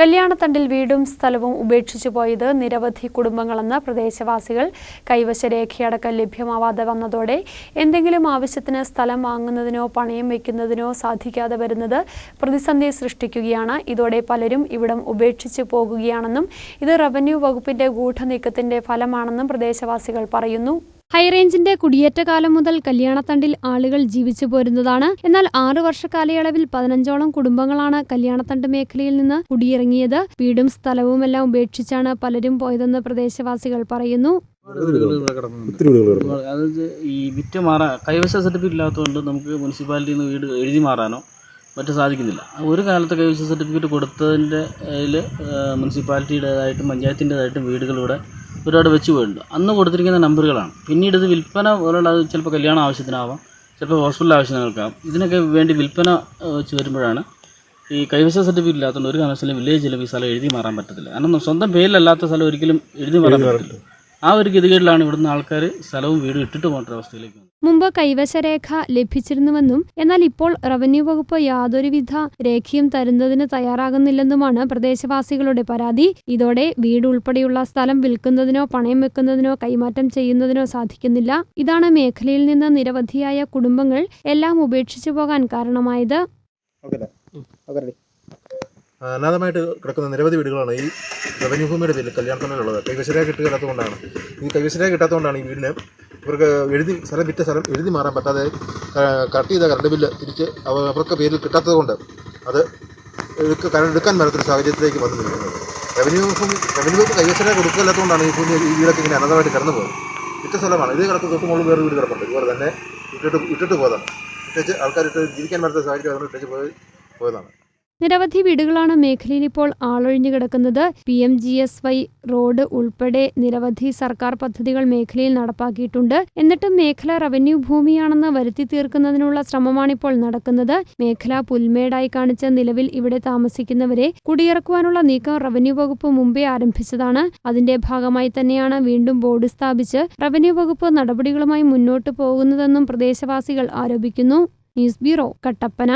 കല്യാണത്തണ്ടിൽ വീടും സ്ഥലവും ഉപേക്ഷിച്ചു പോയത് നിരവധി കുടുംബങ്ങളെന്ന് പ്രദേശവാസികൾ. കൈവശരേഖയടക്കം ലഭ്യമാവാതെ വന്നതോടെ എന്തെങ്കിലും ആവശ്യത്തിന് സ്ഥലം വാങ്ങുന്നതിനോ പണയം വയ്ക്കുന്നതിനോ സാധിക്കാതെ വരുന്നത് പ്രതിസന്ധി സൃഷ്ടിക്കുകയാണ്. ഇതോടെ പലരും ഇവിടം ഉപേക്ഷിച്ചു പോകുകയാണെന്നും ഇത് റവന്യൂ വകുപ്പിന്റെ ഗൂഢനീക്കത്തിന്റെ ഫലമാണെന്നും പ്രദേശവാസികൾ പറയുന്നു. ഹൈറേഞ്ചിന്റെ കുടിയേറ്റകാലം മുതൽ കല്യാണത്തണ്ടിൽ ആളുകൾ ജീവിച്ചു പോരുന്നതാണ്. എന്നാൽ ആറു വർഷ കാലയളവിൽ പതിനഞ്ചോളം കുടുംബങ്ങളാണ് കല്യാണത്തണ്ട് മേഖലയിൽ നിന്ന് കുടിയിറങ്ങിയത്. വീടും സ്ഥലവുമെല്ലാം ഉപേക്ഷിച്ചാണ് പലരും പോയതെന്ന് പ്രദേശവാസികൾ പറയുന്നു. ഈ വിറ്റ് മാറാൻ കൈവശ സർട്ടിഫിക്കറ്റ് ഇല്ലാത്തതുകൊണ്ട് നമുക്ക് മുനിസിപ്പാലിറ്റിയിൽ നിന്ന് വീട് എഴുതി മാറാനോ മറ്റു സാധിക്കുന്നില്ല. ഒരു കാലത്ത് കൈവശ സർട്ടിഫിക്കറ്റ് കൊടുത്തതിന്റെ അതിൽ മുനിസിപ്പാലിറ്റിയുടേതായിട്ടും പഞ്ചായത്തിന്റെതായിട്ടും വീടുകൾ ഇവിടെ ഒരുപാട് വെച്ച് പോയിട്ടുണ്ട്. അന്ന് കൊടുത്തിരിക്കുന്ന നമ്പറുകളാണ്. പിന്നീട് ഇത് വിൽപ്പന പോലുള്ള അത് ചിലപ്പോൾ കല്യാണ ആവശ്യത്തിനാവാം ചിലപ്പോൾ ഹോസ്പിറ്റൽ ആവശ്യങ്ങൾക്കാവും. ഇതിനൊക്കെ വേണ്ടി വിൽപ്പന വെച്ച് വരുമ്പോഴാണ് ഈ കൈവശ സർട്ടിഫിക്കറ്റ് ഇല്ലാത്തതുകൊണ്ട് ഒരു കാരണവശാലും വില്ലേജ് ചിലപ്പോൾ ഈ സ്ഥലം എഴുതി മാറാൻ പറ്റത്തില്ല. കാരണം സ്വന്തം പേരിലല്ലാത്ത സ്ഥലം ഒരിക്കലും എഴുതി മാറാൻ പറ്റില്ല ആ ഒരു ഗതികേടിലാണ് ഇവിടുന്ന് ആൾക്കാർ സ്ഥലവും വീടും ഇട്ടിട്ട് പോകേണ്ട അവസ്ഥയിലേക്ക് മുമ്പ് കൈവശരേഖ ലഭിച്ചിരുന്നുവെന്നും എന്നാൽ ഇപ്പോൾ റവന്യൂ വകുപ്പ് യാതൊരുവിധ രേഖയും തരുന്നതിന് തയ്യാറാകുന്നില്ലെന്നുമാണ് പ്രദേശവാസികളുടെ പരാതി. ഇതോടെ വീട് ഉൾപ്പെടെയുള്ള സ്ഥലം വിൽക്കുന്നതിനോ പണയം വെക്കുന്നതിനോ കൈമാറ്റം ചെയ്യുന്നതിനോ സാധിക്കുന്നില്ല. ഇതാണ് മേഖലയിൽ നിന്ന് നിരവധിയായ കുടുംബങ്ങൾ എല്ലാം ഉപേക്ഷിച്ചു പോകാൻ കാരണമായത്. അനാഥമായിട്ട് കിടക്കുന്ന നിരവധി വീടുകളാണ് ഈ റവന്യൂ ഭൂമിയുടെ പേരിൽ കല്യാണത്തിനുള്ളത്. കൈവശരേഖ കിട്ടാത്തതുകൊണ്ടാണ് ഈ കൈവശരേഖ കിട്ടാത്തതുകൊണ്ടാണ് ഈ വീടിന് ഇവർക്ക് എഴുതി സ്ഥലം വിറ്റ സ്ഥലം എഴുതി മാറാൻ പറ്റാതെ കട്ട് ചെയ്ത കറണ്ട് ബില്ല് തിരിച്ച് അവ- അവർക്ക് പേരിൽ കിട്ടാത്തതുകൊണ്ട് അത് എടുക്ക കറണ്ട് എടുക്കാൻ മേലത്തൊരു സാഹചര്യത്തിലേക്ക് വന്നു നിൽക്കുന്നത്. റവന്യൂ ഭൂമി റവന്യൂ വകുപ്പ് കൈവശരേഖ കൊടുക്കില്ലാത്തതുകൊണ്ടാണ് ഈ ഭൂമി ഈ വീടൊക്കെ ഇങ്ങനെ അനാഥമായിട്ട് കിടന്നു പോകുന്നത് വിറ്റ സ്ഥലമാണ്. ഇത് കിടക്കുന്ന തൊട്ട് മുകളിൽ വേറെ വീട് കിടപ്പുണ്ട്. ഇതുപോലെ തന്നെ ഇട്ടിട്ട് ഇട്ടിട്ട് പോയതാണ്. ഇട്ടിച്ച് ആൾക്കാരിട്ട് ജീവിക്കാൻ മേലത്തെ സാഹചര്യം അതുകൊണ്ട് ഇട്ടിച്ച് പോയി പോയതാണ്. നിരവധി വീടുകളാണ് മേഖലയിൽ ഇപ്പോൾ ആളൊഴിഞ്ഞു കിടക്കുന്നത്. P M G S Y road ഉൾപ്പെടെ നിരവധി സർക്കാർ പദ്ധതികൾ മേഖലയിൽ നടപ്പാക്കിയിട്ടുണ്ട്. എന്നിട്ടും മേഖല റവന്യൂ ഭൂമിയാണെന്ന് വരുത്തി തീർക്കുന്നതിനുള്ള ശ്രമമാണിപ്പോൾ നടക്കുന്നത്. മേഖല പുൽമേടായി കാണിച്ച നിലവിൽ ഇവിടെ താമസിക്കുന്നവരെ കുടിയിറക്കുവാനുള്ള നീക്കം റവന്യൂ വകുപ്പ് മുമ്പേ ആരംഭിച്ചതാണ്. അതിന്റെ ഭാഗമായി തന്നെയാണ് വീണ്ടും ബോർഡ് സ്ഥാപിച്ച് റവന്യൂ വകുപ്പ് നടപടികളുമായി മുന്നോട്ടു പോകുന്നതെന്നും പ്രദേശവാസികൾ ആരോപിക്കുന്നു. News bureau Kattappana.